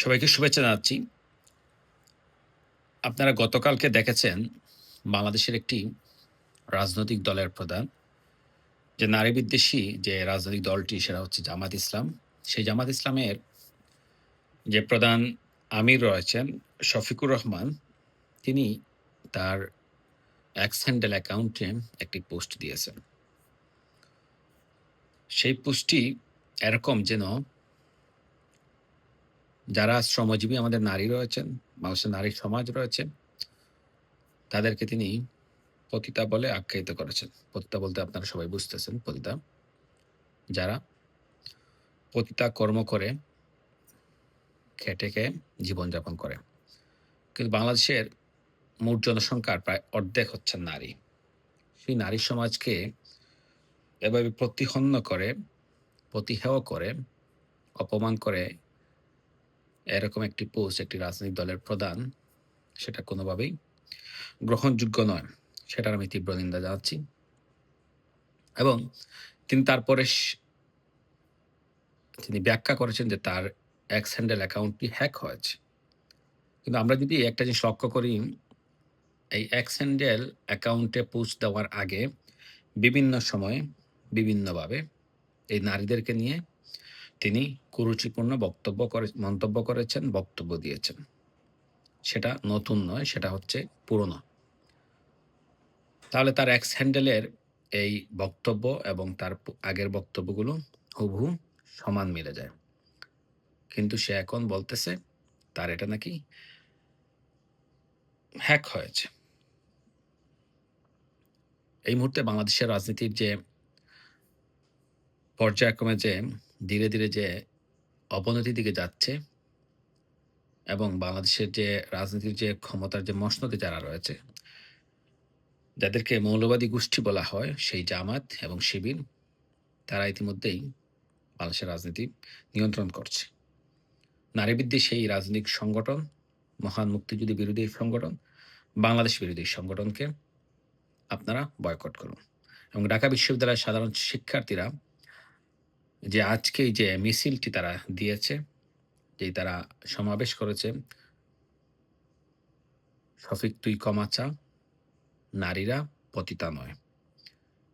সবাইকে শুভেচ্ছা জানাচ্ছি। আপনারা গতকালকে দেখেছেন বাংলাদেশের একটি রাজনৈতিক দলের প্রধান, যে নারী বিদ্বেষী যে রাজনৈতিক দলটি, সেটা হচ্ছে জামাত ইসলাম। সেই জামাত ইসলামের যে প্রধান আমির রয়েছেন শফিকুর রহমান, তিনি তার এক্স হ্যান্ডেল অ্যাকাউন্টে একটি পোস্ট দিয়েছেন। সেই পোস্টটি এরকম যেন যারা শ্রমজীবী আমাদের নারী রয়েছেন বাংলাদেশের নারী সমাজ রয়েছে, তাদেরকে তিনি পতিতা বলে আখ্যায়িত করেছেন। পতিতা বলতে আপনারা সবাই বুঝতেছেন, পতিতা। যারা পতিতা কর্ম করে, খেটে খেয়ে জীবনযাপন করে। কিন্তু বাংলাদেশের মোট জনসংখ্যার প্রায় অর্ধেক হচ্ছেন নারী। সেই নারী সমাজকে এভাবে প্রতিহন্য করে, প্রতিহেয় করে, অপমান করে এরকম একটি পোস্ট একটি রাজনৈতিক দলের প্রধান, সেটা কোনোভাবেই গ্রহণযোগ্য নয়, সেটার আমি তীব্র নিন্দা জানাচ্ছি। এবং তিনি তারপরে তিনি ব্যাখ্যা করেছেন যে তার এক্স হ্যান্ডেল অ্যাকাউন্টটি হ্যাক হয়েছে। কিন্তু আমরা যদি একটা জিনিস লক্ষ্য করি, এই এক্স হ্যান্ডেল অ্যাকাউন্টে পোস্ট দেওয়ার আগে বিভিন্ন সময়ে বিভিন্নভাবে এই নারীদেরকে নিয়ে তিনি কুরুচিপূর্ণ বক্তব্য করে, মন্তব্য করেছেন, বক্তব্য দিয়েছেন। সেটা নতুন নয়, সেটা হচ্ছে পুরনো। তাহলে তার এক্স হ্যান্ডেলের এই বক্তব্য এবং তার আগের বক্তব্যগুলো হুবহু সমান মিলে যায়। কিন্তু সে এখন বলতেছে, তার এটা নাকি হ্যাক হয়েছে। এই মুহূর্তে বাংলাদেশের রাজনীতির যে পর্যায়ক্রমে যে ধীরে ধীরে যে অবনতির দিকে যাচ্ছে এবং বাংলাদেশের যে রাজনীতির যে ক্ষমতার যে মসনদে যারা রয়েছে, যাদেরকে মৌলবাদী গোষ্ঠী বলা হয়, সেই জামাত এবং শিবির, তারা ইতিমধ্যেই বাংলাদেশের রাজনীতি নিয়ন্ত্রণ করছে। নারীবিদ্যে সেই রাজনৈতিক সংগঠন, মহান মুক্তিযুদ্ধ বিরোধী সংগঠন, বাংলাদেশ বিরোধী সংগঠনকে আপনারা বয়কট করুন। এবং ঢাকা বিশ্ববিদ্যালয়ের সাধারণ শিক্ষার্থীরা যে আজকে যে মিছিলটি তারা দিয়েছে যে তারা সমাবেশ করেছে, শফিক তুই কমাচা নারীরা পতিতা নয়।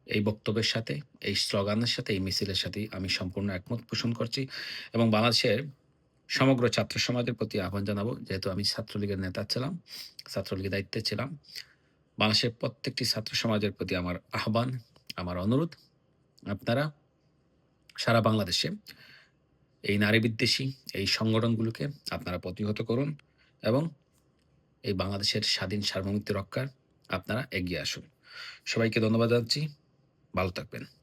এই বক্তব্যের সাথে, এই স্লোগানের সাথে, এই মিছিলের সাথে আমি সম্পূর্ণ একমত পোষণ করছি এবং বাংলাদেশের সমগ্র ছাত্র সমাজের প্রতি আহ্বান জানাব। যেহেতু আমি ছাত্রলীগের নেতা ছিলাম, ছাত্রলীগের দায়িত্বে ছিলাম, বাংলাদেশের প্রত্যেকটি ছাত্র সমাজের প্রতি আমার আহ্বান, আমার অনুরোধ। আপনারা সারা বাংলাদেশে। এই নারী বিদ্বেষী এই সংগঠনগুলোকে আপনারা প্রতিহত করুন এবং এই বাংলাদেশের স্বাধীন সার্বভৌমত্ব রক্ষার আপনারা এগিয়ে আসুন। সবাইকে ধন্যবাদ জানাচ্ছি। ভালো থাকবেন।